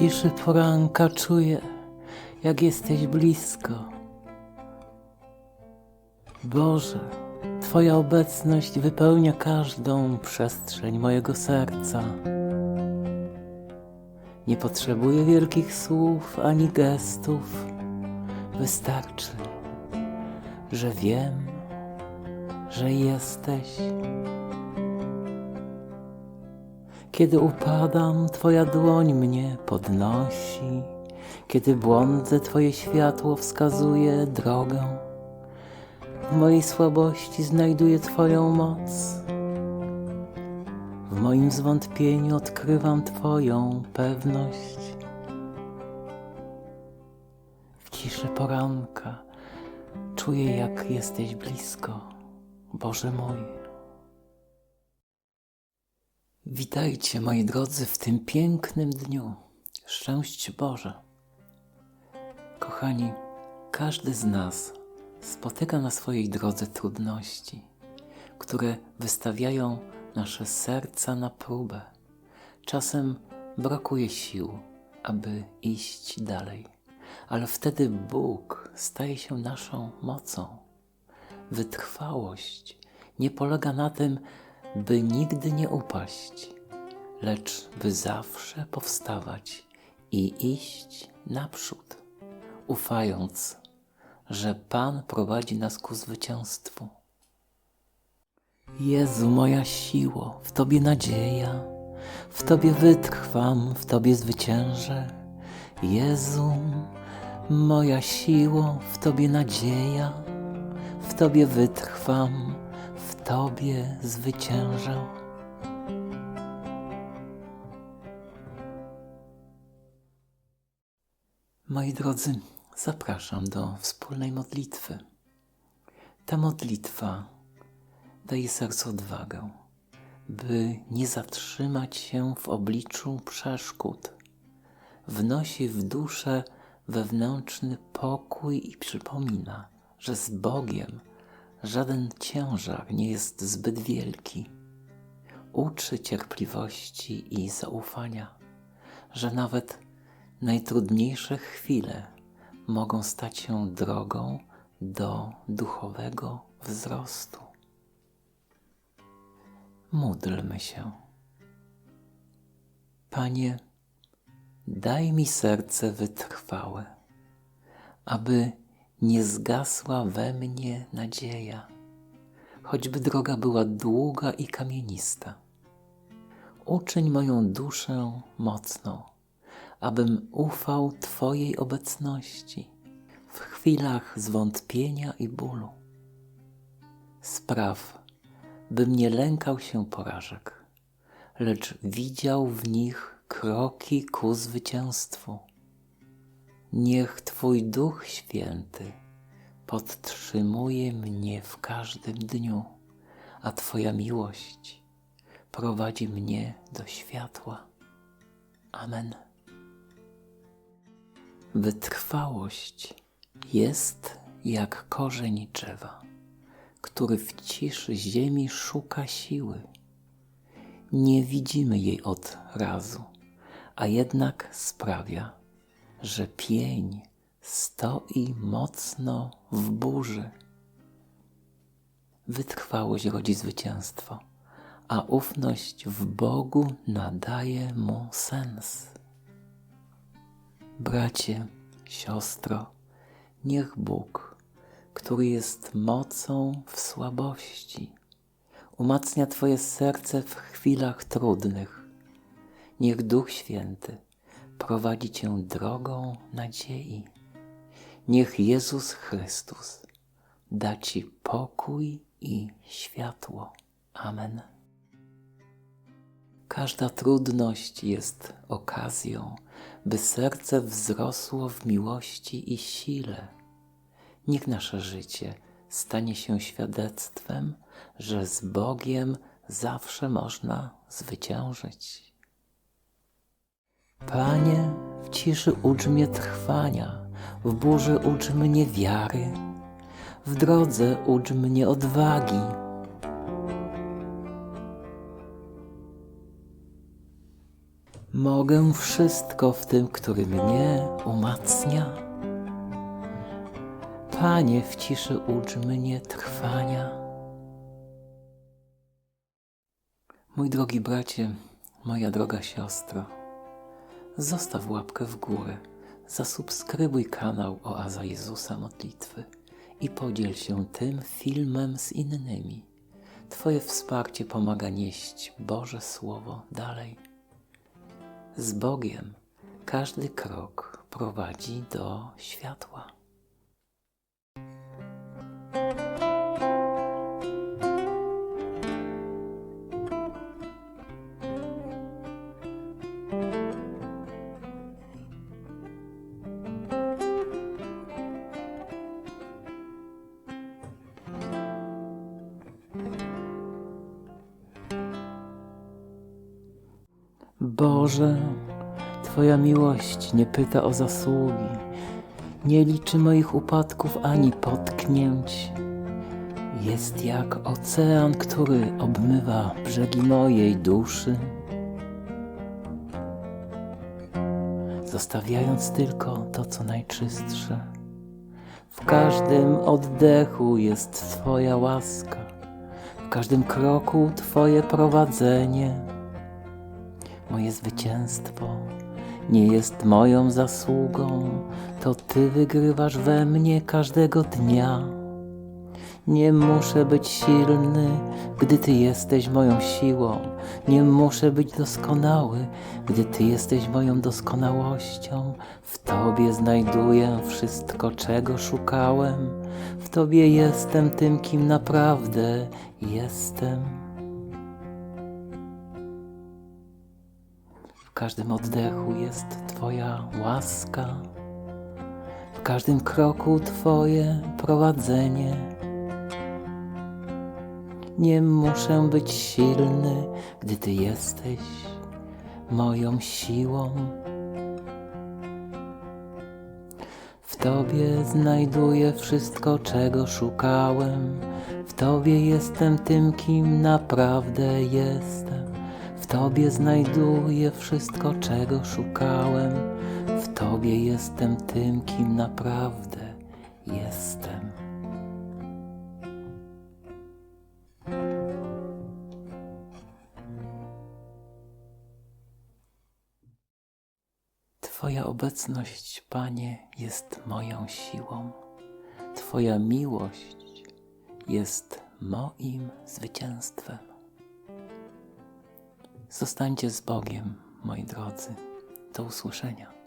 ciszy poranka czuję, jak jesteś blisko. Boże, Twoja obecność wypełnia każdą przestrzeń mojego serca. Nie potrzebuję wielkich słów ani gestów. Wystarczy, że wiem, że jesteś. Kiedy upadam, Twoja dłoń mnie podnosi. Kiedy błądzę, Twoje światło wskazuje drogę. W mojej słabości znajduję Twoją moc. W moim zwątpieniu odkrywam Twoją pewność. W ciszy poranka czuję, jak jesteś blisko, Boże mój. Witajcie, moi drodzy, w tym pięknym dniu. Szczęść Boże. Kochani, każdy z nas spotyka na swojej drodze trudności, które wystawiają nasze serca na próbę. Czasem brakuje sił, aby iść dalej, ale wtedy Bóg staje się naszą mocą. Wytrwałość nie polega na tym, by nigdy nie upaść, lecz by zawsze powstawać i iść naprzód, ufając, że Pan prowadzi nas ku zwycięstwu. Jezu, moja siło, w Tobie nadzieja, w Tobie wytrwam, w Tobie zwyciężę. Jezu, moja siło, w Tobie nadzieja, w Tobie wytrwam, Tobie zwyciężę. Moi drodzy, zapraszam do wspólnej modlitwy. Ta modlitwa daje sercu odwagę, by nie zatrzymać się w obliczu przeszkód. Wnosi w duszę wewnętrzny pokój i przypomina, że z Bogiem żaden ciężar nie jest zbyt wielki. Uczy cierpliwości i zaufania, że nawet najtrudniejsze chwile mogą stać się drogą do duchowego wzrostu. Módlmy się. Panie, daj mi serce wytrwałe, aby nie zgasła we mnie nadzieja, choćby droga była długa i kamienista. Uczyń moją duszę mocną, abym ufał Twojej obecności w chwilach zwątpienia i bólu. Spraw, bym nie lękał się porażek, lecz widział w nich kroki ku zwycięstwu. Niech Twój Duch Święty podtrzymuje mnie w każdym dniu, a Twoja miłość prowadzi mnie do światła. Amen. Wytrwałość jest jak korzeń drzewa, który w ciszy ziemi szuka siły. Nie widzimy jej od razu, a jednak sprawia, że pień stoi mocno w burzy. Wytrwałość rodzi zwycięstwo, a ufność w Bogu nadaje mu sens. Bracie, siostro, niech Bóg, który jest mocą w słabości, umacnia Twoje serce w chwilach trudnych. Niech Duch Święty prowadzi Cię drogą nadziei. Niech Jezus Chrystus da Ci pokój i światło. Amen. Każda trudność jest okazją, by serce wzrosło w miłości i sile. Niech nasze życie stanie się świadectwem, że z Bogiem zawsze można zwyciężyć. Panie, w ciszy ucz mnie trwania, w burzy ucz mnie wiary, w drodze ucz mnie odwagi. Mogę wszystko w tym, który mnie umacnia. Panie, w ciszy ucz mnie trwania. Mój drogi bracie, moja droga siostro, zostaw łapkę w górę, zasubskrybuj kanał Oaza Jezusa Modlitwy i podziel się tym filmem z innymi. Twoje wsparcie pomaga nieść Boże Słowo dalej. Z Bogiem każdy krok prowadzi do światła. Boże, Twoja miłość nie pyta o zasługi, nie liczy moich upadków ani potknięć. Jest jak ocean, który obmywa brzegi mojej duszy, zostawiając tylko to, co najczystsze. W każdym oddechu jest Twoja łaska, w każdym kroku Twoje prowadzenie. Moje zwycięstwo nie jest moją zasługą, to Ty wygrywasz we mnie każdego dnia. Nie muszę być silny, gdy Ty jesteś moją siłą. Nie muszę być doskonały, gdy Ty jesteś moją doskonałością. W Tobie znajduję wszystko, czego szukałem. W Tobie jestem tym, kim naprawdę jestem. Każdym oddechu jest Twoja łaska, w każdym kroku Twoje prowadzenie. Nie muszę być silny, gdy Ty jesteś moją siłą. W Tobie znajduję wszystko, czego szukałem. W Tobie jestem tym, kim naprawdę jestem. Tobie znajduję wszystko, czego szukałem. W Tobie jestem tym, kim naprawdę jestem. Twoja obecność, Panie, jest moją siłą. Twoja miłość jest moim zwycięstwem. Zostańcie z Bogiem, moi drodzy. Do usłyszenia.